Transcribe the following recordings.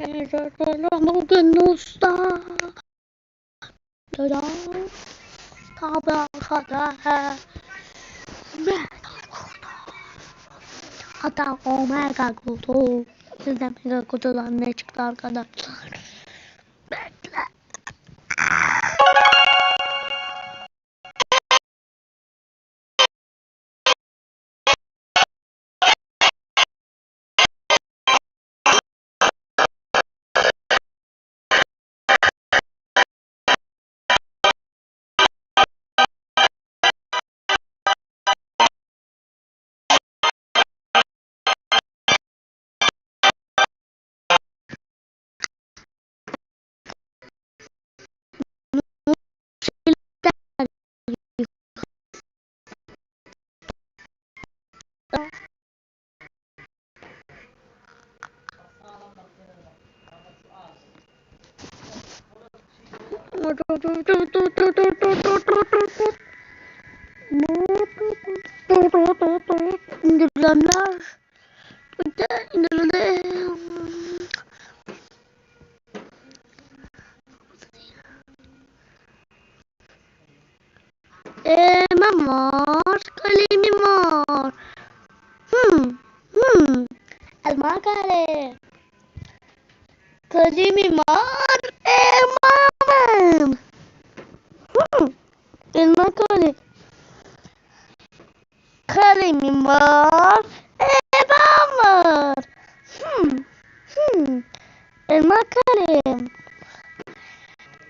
Bugün usta. Kutu. Hatta omega kutu. Sizde mega kutudan ne çıktı arkadaşlar? İndirilenler. İndirilen. Elmam var, kalemim var. Hmm, hmm. Elma kare. Kalemim var, elmam. Hmm. Elma kare. Kalemim var, elmam var. Hmm, hmm. Elma kalem.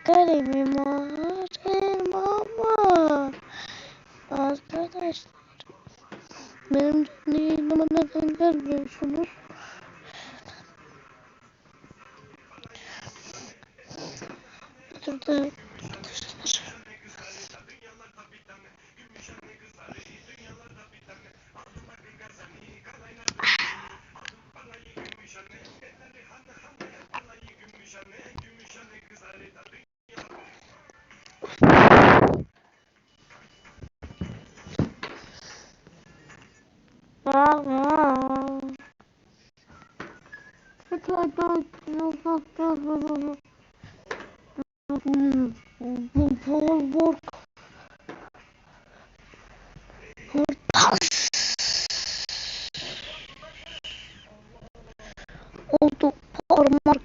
Kalemim var, elmam var. Arkadaşlar. Benim canlı neden gelmiyorsunuz? Burada arkadaşlar. Oldu parmak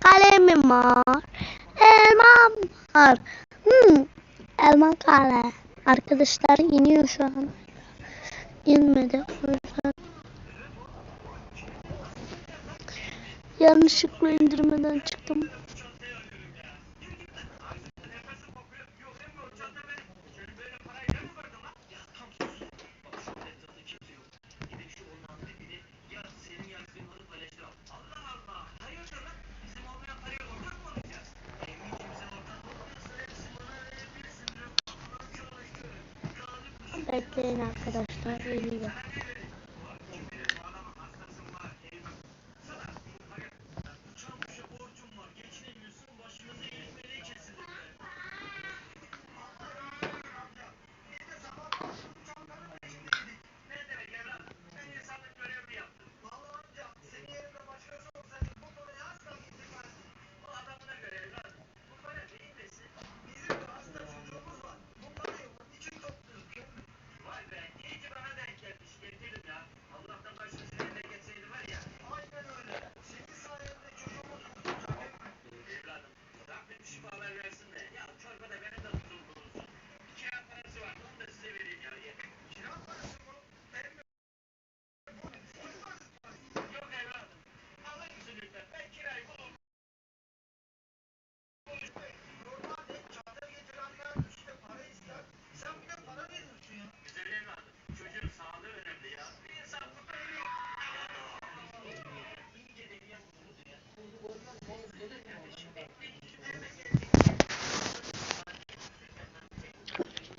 kalemim var. Elmam var. Hmm, elma kale. Arkadaşlar iniyor şu an. İnmedi. Yanlışlıkla indirmeden çıktım. Bekleyin arkadaşlar. Geliyor.